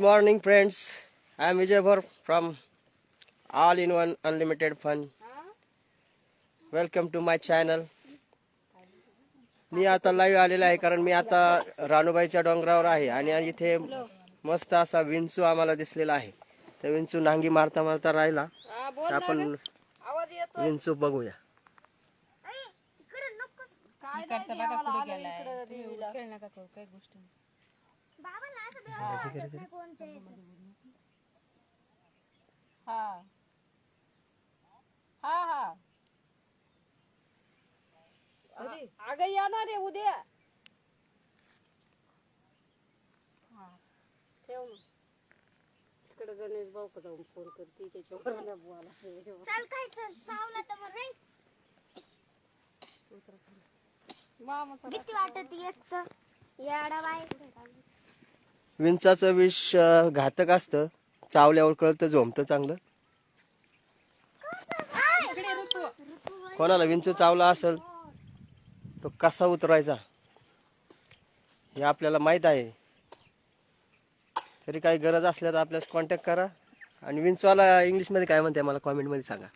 morning, friends. I am Vijay Bhar from All in One Unlimited Fun. हा welcome to my channel मी आता live आलेला आहे कारण मी आता राणूबाईच्या डोंगरावर आहे आणि इथे मस्त असा विंचू आम्हाला दिसलेला आहे. तर विंचू नांगी मारता मारता राहिला. आपण विंचू बघूया. काय नाही आलो इकडं देवीला हा हा. हा अगं येणार आहे उद्या. हा. ठेव मग. इकडे गणेश भाऊ का जाऊन फोन करते त्याच्यावर नाही बोला. चल काय चल. चावला तर मग नाही मामाचा भीती वाटत एक तर. येडा बाय विंचाचं विष घातक असतं. चावल्यावर कळतं झोमतं चांगलं. कोणाला विंचू चावला असेल तो कसा उतरायचा? हे आपल्याला माहीत आहे. तरी काही गरज असल्या तर आपल्यास कॉन्टॅक्ट करा. आणि विंचवाला इंग्लिशमध्ये काय म्हणते मला कॉमेंटमध्ये सांगा.